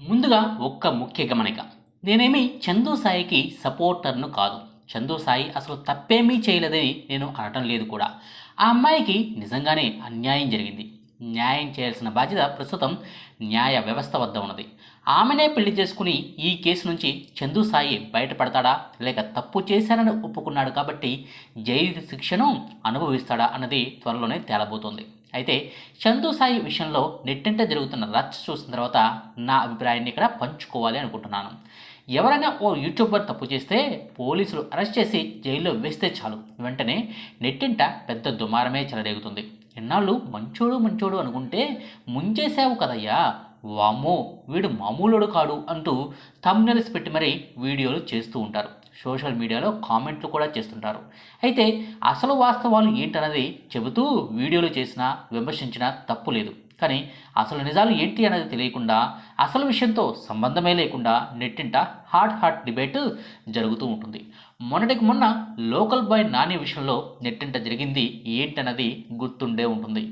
ముందుగా ఒక్క ముఖ్య గమనిక. నేనేమి చందు సాయికి సపోర్టర్ను కాదు. చందు సాయి అసలు తప్పేమీ చేయలేదని నేను అనటం లేదు కూడా. ఆ అమ్మాయికి నిజంగానే అన్యాయం జరిగింది. న్యాయం చేయాల్సిన బాధ్యత ప్రస్తుతం న్యాయ వ్యవస్థ వద్ద ఉన్నది. ఆమెనే పెళ్ళి చేసుకుని ఈ కేసు నుంచి చందు సాయి బయటపడతాడా? లేక తప్పు చేశానని ఒప్పుకున్నాడు కాబట్టి జైలు శిక్షను అనుభవిస్తాడా అన్నది త్వరలోనే తేలబోతోంది. అయితే చందు సాయి విషయంలో నెట్టింట జరుగుతున్న రచ్చ చూసిన తర్వాత నా అభిప్రాయాన్ని ఇక్కడ పంచుకోవాలి అనుకుంటున్నాను. ఎవరైనా ఓ యూట్యూబర్ తప్పు చేస్తే పోలీసులు అరెస్ట్ చేసి జైల్లో వేస్తే చాలు. వెంటనే నెట్టింట పెద్ద దుమారమే చెలరేగుతుంది. ఎన్నాళ్ళు మంచోడు మంచోడు అనుకుంటే ముంచేసావు కదయ్యా. వామ్మో వీడు మామూలుడు కాడు అంటూ తమ్నెల్స్ పెట్టి మరీ వీడియోలు చేస్తూ ఉంటారు. సోషల్ మీడియాలో కామెంట్లు కూడా చేస్తుంటారు. అయితే అసలు వాస్తవాలు ఏంటన్నది చెబుతూ వీడియోలు చేసినా విమర్శించినా తప్పు లేదు. కానీ అసలు నిజాలు ఏంటి అనేది తెలియకుండా అసలు విషయంతో సంబంధమే లేకుండా నెట్టింట హాట్ హాట్ డిబేట్ జరుగుతూ ఉంటుంది. మొన్నటికి మొన్న లోకల్ బాయ్ నాని విషయంలో నెట్టింట జరిగింది ఏంటన్నది గుర్తుండే ఉంటుంది.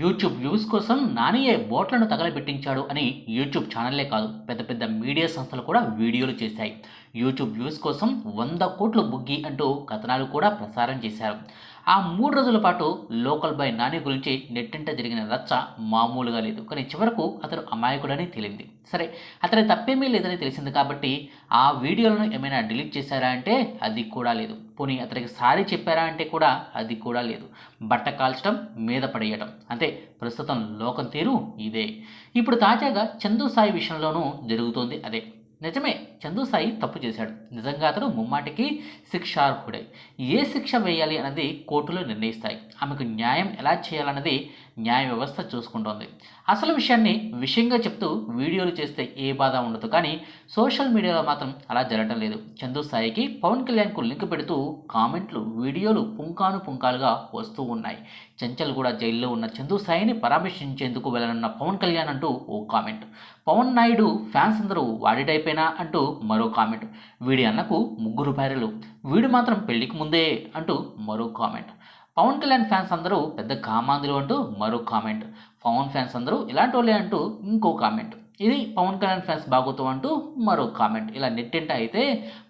యూట్యూబ్ వ్యూస్ కోసం నానియే బోట్లను తగలబెట్టించాడు అని యూట్యూబ్ ఛానల్లే కాదు పెద్ద పెద్ద మీడియా సంస్థలు కూడా వీడియోలు చేశాయి. యూట్యూబ్ వ్యూస్ కోసం వంద కోట్లు బుగ్గి అంటూ కథనాలు కూడా ప్రసారం చేశారు. ఆ మూడు రోజుల పాటు లోకల్ బాయ్ నాని గురించి నెట్టింట జరిగిన రచ్చ మామూలుగా లేదు. కానీ చివరకు అతను అమాయకుడని తేలింది. సరే అతని తప్పేమీ లేదని తెలిసింది కాబట్టి ఆ వీడియోలను ఏమైనా డిలీట్ చేశారా అంటే అది కూడా లేదు. పోనీ అతనికి సారీ చెప్పారా అంటే కూడా అది కూడా లేదు. బట్ట కాల్చడం మీద పడేయడం అంతే ప్రస్తుతం లోకం తీరు ఇదే. ఇప్పుడు తాజాగా చందు సాయి విషయంలోనూ జరుగుతోంది అదే. నిజమే చందు సాయి తప్పు చేశాడు. నిజంగా అతడు ముమ్మాటికి శిక్షార్హుడే. ఏ శిక్ష వేయాలి అన్నది కోర్టులు నిర్ణయిస్తాయి. ఆమెకు న్యాయం ఎలా చేయాలన్నది న్యాయ వ్యవస్థ చూసుకుంటోంది. అసలు విషయాన్ని విషయంగా చెప్తూ వీడియోలు చేస్తే ఏ బాధ ఉండదు. కానీ సోషల్ మీడియాలో మాత్రం అలా జరగడం లేదు. చందు సాయికి పవన్ కళ్యాణ్కు లింక్ పెడుతూ కామెంట్లు వీడియోలు పుంకాను పుంకాలుగా వస్తూ ఉన్నాయి. చెంచల్ కూడా జైల్లో ఉన్న చందు సాయిని పరామర్శించేందుకు వెళ్ళనున్న పవన్ కళ్యాణ్ అంటూ ఓ కామెంట్. పవన్ నాయుడు ఫ్యాన్స్ అందరూ వాడిటైపోయినా అంటూ మరో కామెంట్. వీడి అన్నకు ముగ్గురు భార్యలు. వీడు మాత్రం పెళ్ళికి ముందే అంటూ మరో కామెంట్. పవన్ కళ్యాణ్ ఫ్యాన్స్ అందరూ పెద్ద కామాందులు అంటూ మరో కామెంట్. పవన్ ఫ్యాన్స్ అందరూ ఇలాంటి వాళ్ళే అంటూ ఇంకో కామెంట్. ఇది పవన్ కళ్యాణ్ ఫ్యాన్స్ బాగోతాం అంటూ మరో కామెంట్. ఇలా నెట్టింట అయితే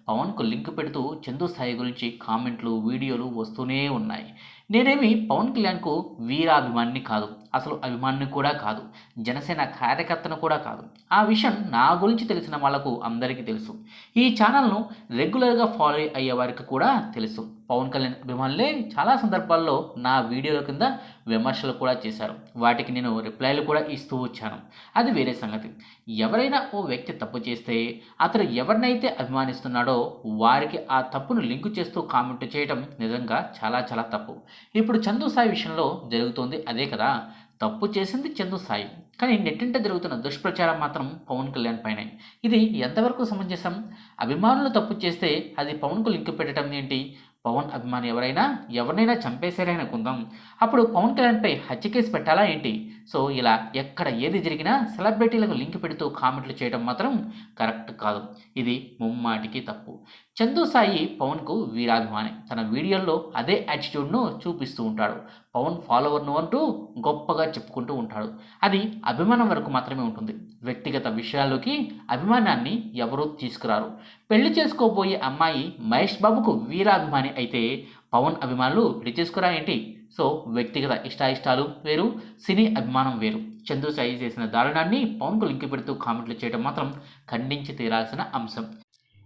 పవన్కు లింక్ పెడుతూ చందు సాయి గురించి కామెంట్లు వీడియోలు వస్తూనే ఉన్నాయి. నేనేమి పవన్ కళ్యాణ్కు వీరాభిమానిని కాదు. అసలు అభిమానిని కూడా కాదు జనసేన కార్యకర్తను కూడా కాదు. ఆ విషయం నా గురించి తెలిసిన వాళ్ళకు అందరికీ తెలుసు. ఈ ఛానల్ను రెగ్యులర్గా ఫాలో అయ్యే వారికి కూడా తెలుసు. పవన్ కళ్యాణ్ అభిమానులే చాలా సందర్భాల్లో నా వీడియోల కింద విమర్శలు కూడా చేశారు. వాటికి నేను రిప్లైలు కూడా ఇస్తూ వచ్చాను. అది వేరే సంగతి. ఎవరైనా ఓ వ్యక్తి తప్పు చేస్తే అతను ఎవరినైతే అభిమానిస్తున్నాడో వారికి ఆ తప్పును లింకు చేస్తూ కామెంట్ చేయడం నిజంగా చాలా చాలా తప్పు. ఇప్పుడు చందు సాయి విషయంలో జరుగుతోంది అదే కదా. తప్పు చేసింది చందు సాయి. కానీ నెట్టింట జరుగుతున్న దుష్ప్రచారం మాత్రం పవన్ కళ్యాణ్ పైనే. ఇది ఎంతవరకు సమంజసం? అభిమానులు తప్పు చేస్తే అది పవన్కు లింక్ పెట్టడం ఏంటి? పవన్ అభిమాని ఎవరైనా ఎవరినైనా చంపేశారే అనుకుందాం అప్పుడు పవన్ కళ్యాణ్పై హత్య కేసు పెట్టాలా ఏంటి? సో ఇలా ఎక్కడ ఏది జరిగినా సెలబ్రిటీలకు లింక్ పెడుతూ కామెంట్లు చేయడం మాత్రం కరెక్ట్ కాదు. ఇది ముమ్మాటికి తప్పు. చందు సాయి పవన్కు వీరాభిమాని. తన వీడియోల్లో అదే యాటిట్యూడ్ను చూపిస్తూ ఉంటాడు. పవన్ ఫాలోవర్ను అంటూ గొప్పగా చెప్పుకుంటూ ఉంటాడు. అది అభిమానం వరకు మాత్రమే ఉంటుంది. వ్యక్తిగత విషయాల్లోకి అభిమానాన్ని ఎవరూ తీసుకురారు. పెళ్ళి చేసుకోబోయే అమ్మాయి మహేష్ బాబుకు వీరాభిమాని అయితే పవన్ అభిమానులు పెళ్ళి చేసుకురా ఏంటి? సో వ్యక్తిగత ఇష్టాయిష్టాలు వేరు సినీ అభిమానం వేరు. చందు సాయి చేసిన దారుణాన్ని పవన్కు లింక్ పెడుతూ కామెంట్లు చేయడం మాత్రం ఖండించి తీరాల్సిన అంశం.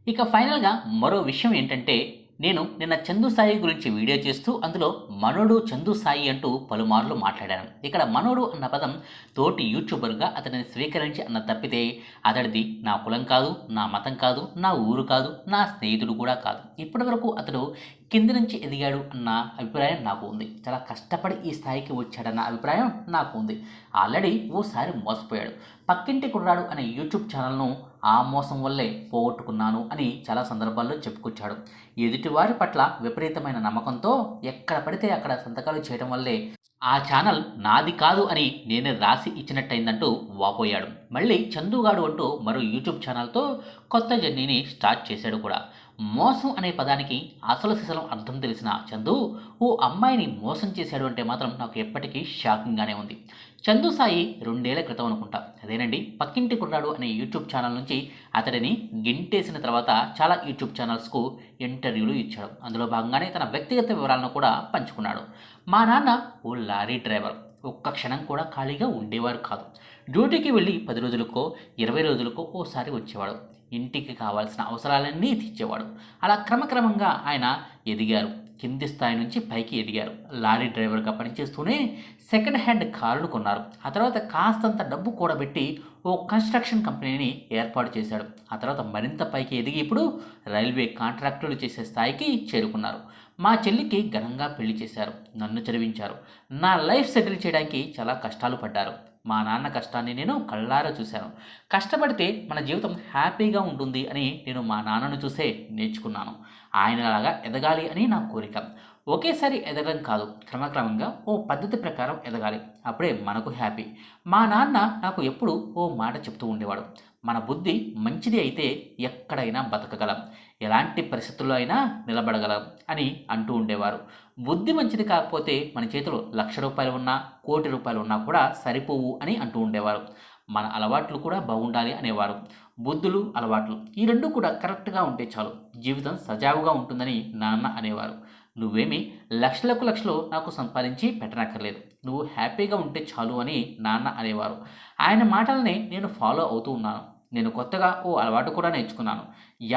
ఇక ఫైనల్గా మరో విషయం ఏంటంటే నేను నిన్న చందు సాయి గురించి వీడియో చేస్తూ అందులో మనోడు చందు సాయి అంటూ పలుమార్లు మాట్లాడాను. ఇక్కడ మనోడు అన్న పదం తోటి యూట్యూబర్గా అతనిని స్వీకరించి అన్న తప్పితే అతడిది నా కులం కాదు నా మతం కాదు నా ఊరు కాదు నా స్నేహితుడు కూడా కాదు. ఇప్పటివరకు అతడు కింది నుంచి ఎదిగాడు అన్న అభిప్రాయం నాకు ఉంది. చాలా కష్టపడి ఈ స్థాయికి వచ్చాడన్న అభిప్రాయం నాకు ఉంది. ఆల్రెడీ ఓసారి మోసపోయాడు. పక్కింటి కుర్రాడు అనే యూట్యూబ్ ఛానల్ను ఆ మోసం వల్లే పోగొట్టుకున్నాను అని చాలా సందర్భాల్లో చెప్పుకొచ్చాడు. ఎదుటివారి పట్ల విపరీతమైన నమ్మకంతో ఎక్కడ పడితే అక్కడ సంతకాలు చేయడం వల్లే ఆ ఛానల్ నాది కాదు అని నేనే రాసి ఇచ్చినట్టయిందంటూ వాపోయాడు. మళ్ళీ చందుగాడు అంటూ మరో యూట్యూబ్ ఛానల్తో కొత్త జర్నీని స్టార్ట్ చేశాడు కూడా. మోసం అనే పదానికి అసలు సిసలం అర్థం తెలిసిన చందు ఓ అమ్మాయిని మోసం చేశాడు అంటే మాత్రం నాకు ఎప్పటికీ షాకింగ్గానే ఉంది. చందు సాయి రెండేళ్ళ క్రితం అనుకుంటా. అదేనండి పక్కింటి కుర్రాడు అనే యూట్యూబ్ ఛానల్ నుంచి అతడిని గింటేసిన తర్వాత చాలా యూట్యూబ్ ఛానల్స్కు ఇంటర్వ్యూలు ఇచ్చాడు. అందులో భాగంగానే తన వ్యక్తిగత వివరాలను కూడా పంచుకున్నాడు. మా నాన్న ఓ లారీ డ్రైవర్. ఒక్క క్షణం కూడా ఖాళీగా ఉండేవారు కాదు. డ్యూటీకి వెళ్ళి పది రోజులకో ఇరవై రోజులకో ఓసారి వచ్చేవాడు. ఇంటికి కావాల్సిన అవసరాలన్నీ తీర్చేవాడు. అలా క్రమక్రమంగా ఆయన ఎదిగారు. కింది స్థాయి నుంచి పైకి ఎదిగారు. లారీ డ్రైవర్గా పనిచేస్తూనే సెకండ్ హ్యాండ్ కారును కొన్నారు. ఆ తర్వాత కాస్తంత డబ్బు కూడబెట్టి ఓ కన్స్ట్రక్షన్ కంపెనీని ఏర్పాటు చేశాడు. ఆ తర్వాత మరింత పైకి ఎదిగి ఇప్పుడు రైల్వే కాంట్రాక్టులు చేసే స్థాయికి చేరుకున్నారు. మా చెల్లికి ఘనంగా పెళ్ళి చేశారు. నన్ను చదివించారు. నా లైఫ్ సెటిల్ చేయడానికి చాలా కష్టాలు పడ్డారు. మా నాన్న కష్టాన్ని నేను కళ్ళారా చూశాను. కష్టపడితే మన జీవితం హ్యాపీగా ఉంటుంది అని నేను మా నాన్నను చూసే నేర్చుకున్నాను. ఆయనలాగా ఎదగాలి అని నా కోరిక. ఒకేసారి ఎదగడం కాదు క్రమక్రమంగా ఓ పద్ధతి ప్రకారం ఎదగాలి. అప్పుడే మనకు హ్యాపీ. మా నాన్న నాకు ఎప్పుడు ఓ మాట చెప్తూ ఉండేవాడు. మన బుద్ధి మంచిది అయితే ఎక్కడైనా బతకగలం. ఎలాంటి పరిస్థితుల్లో అయినా నిలబడగలం అని అంటూ ఉండేవారు. బుద్ధి మంచిది కాకపోతే మన చేతిలో లక్ష రూపాయలు ఉన్నా కోటి రూపాయలు ఉన్నా కూడా సరిపోవు అని అంటూ ఉండేవారు. మన అలవాట్లు కూడా బాగుండాలి అనేవారు. బుద్ధులు అలవాట్లు ఈ రెండు కూడా కరెక్ట్గా ఉంటే చాలు. జీవితం సజావుగా ఉంటుందని నాన్న అనేవారు. నువ్వేమి లక్షలకు లక్షలు నాకు సంపాదించి పెట్టనక్కర్లేదు. నువ్వు హ్యాపీగా ఉంటే చాలు అని నాన్న అనేవారు. ఆయన మాటలనే నేను ఫాలో అవుతూ ఉన్నాను. నేను కొత్తగా ఓ అలవాటు కూడా నేర్చుకున్నాను.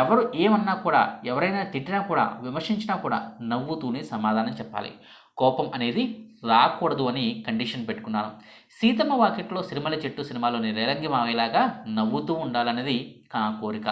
ఎవరు ఏమన్నా కూడా ఎవరైనా తిట్టినా కూడా విమర్శించినా కూడా నవ్వుతూనే సమాధానం చెప్పాలి. కోపం అనేది రాకూడదు అని కండిషన్ పెట్టుకున్నాను. సీతమ్మ వాకిట్లో సిరిమల చెట్టు సినిమాలోని రేలంగి మావేలాగా నవ్వుతూ ఉండాలనేది నా కోరిక.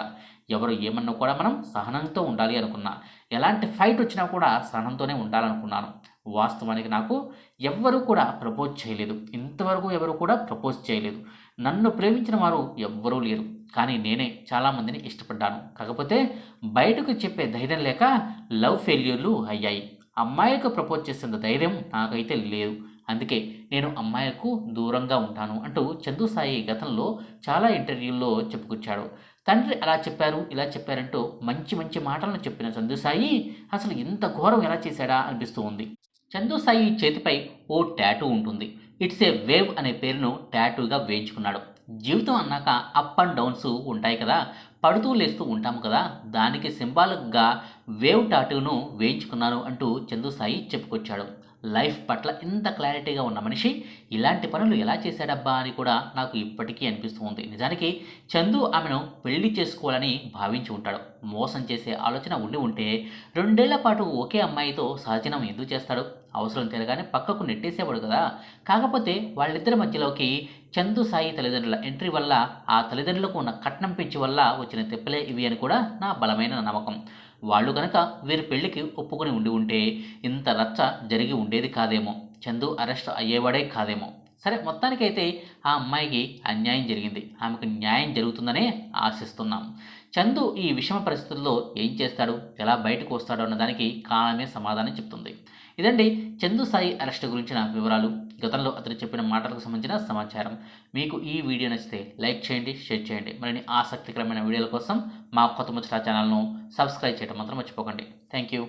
ఎవరు ఏమన్నా కూడా మనం సహనంతో ఉండాలి అనుకున్నా ఎలాంటి ఫైట్ వచ్చినా కూడా సహనంతోనే ఉండాలనుకున్నాను. వాస్తవానికి నాకు ఎవ్వరూ కూడా ప్రపోజ్ చేయలేదు. ఇంతవరకు ఎవరు కూడా ప్రపోజ్ చేయలేదు. నన్ను ప్రేమించిన వారు ఎవ్వరూ లేరు. కానీ నేనే చాలామందిని ఇష్టపడ్డాను. కాకపోతే బయటకు చెప్పే ధైర్యం లేక లవ్ ఫెయిల్యూర్లు అయ్యాయి. అమ్మాయిలకు ప్రపోజ్ చేసిన ధైర్యం నాకైతే లేదు. అందుకే నేను అమ్మాయిలకు దూరంగా ఉంటాను అంటూ చందు సాయి గతంలో చాలా ఇంటర్వ్యూల్లో చెప్పుకొచ్చాడు. తండ్రి అలా చెప్పారు ఇలా చెప్పారంటూ మంచి మంచి మాటలను చెప్పిన చందు సాయి అసలు ఇంత ఘోరం ఎలా చేశాడా అనిపిస్తూ ఉంది. చందు సాయి చేతిపై ఓ ట్యాటూ ఉంటుంది. ఇట్స్ ఏ వేవ్ అనే పేరును టాటూగా వేయించుకున్నాడు. జీవితం అన్నాక అప్ అండ్ డౌన్స్ ఉంటాయి కదా పడుతూ లేస్తూ ఉంటాము కదా దానికి సింబాలిక్గా వేవ్ టాటూను వేయించుకున్నాను అంటూ చందుసాయి చెప్పుకొచ్చాడు. లైఫ్ పట్ల ఇంత క్లారిటీగా ఉన్న మనిషి ఇలాంటి పనులు ఎలా చేశాడబ్బా అని కూడా నాకు ఇప్పటికీ అనిపిస్తూ ఉంది. నిజానికి చందు ఆమెను పెళ్ళి చేసుకోవాలని భావించి ఉంటాడు. మోసం చేసే ఆలోచన ఉండి ఉంటే రెండేళ్ళ పాటు ఒకే అమ్మాయితో సహజనం ఎందుకు చేస్తాడు? అవసరం తిరగానే పక్కకు నెట్టేసేవాడు కదా. కాకపోతే వాళ్ళిద్దరి మధ్యలోకి చందు సాయి తల్లిదండ్రుల ఎంట్రీ వల్ల ఆ తల్లిదండ్రులకు ఉన్న కట్నం పెంచి వల్ల వచ్చిన తెప్పలే ఇవి అని కూడా నా బలమైన నమ్మకం. వాళ్ళు కనుక వీరి పెళ్ళికి ఒప్పుకొని ఉండి ఉంటే ఇంత రచ్చ జరిగి ఉండేది కాదేమో. చందు అరెస్ట్ అయ్యేవాడే కాదేమో. సరే మొత్తానికైతే ఆ అమ్మాయికి అన్యాయం జరిగింది. ఆమెకు న్యాయం జరుగుతుందనే ఆశిస్తున్నాం. చందు ఈ విషమ పరిస్థితుల్లో ఏం చేస్తాడు? ఎలా బయటకు వస్తాడు అన్నదానికి కాలమే సమాధానం చెప్తుంది. ఇదండి చందు సాయి అరెస్ట్ గురించిన వివరాలు. గతంలో అతను చెప్పిన మాటలకు సంబంధించిన సమాచారం. మీకు ఈ వీడియో నచ్చితే లైక్ చేయండి షేర్ చేయండి. మరిన్ని ఆసక్తికరమైన వీడియోల కోసం మా కొత్త ముచ్చట ఛానల్ను సబ్స్క్రైబ్ చేయడం మాత్రం మర్చిపోకండి. Thank you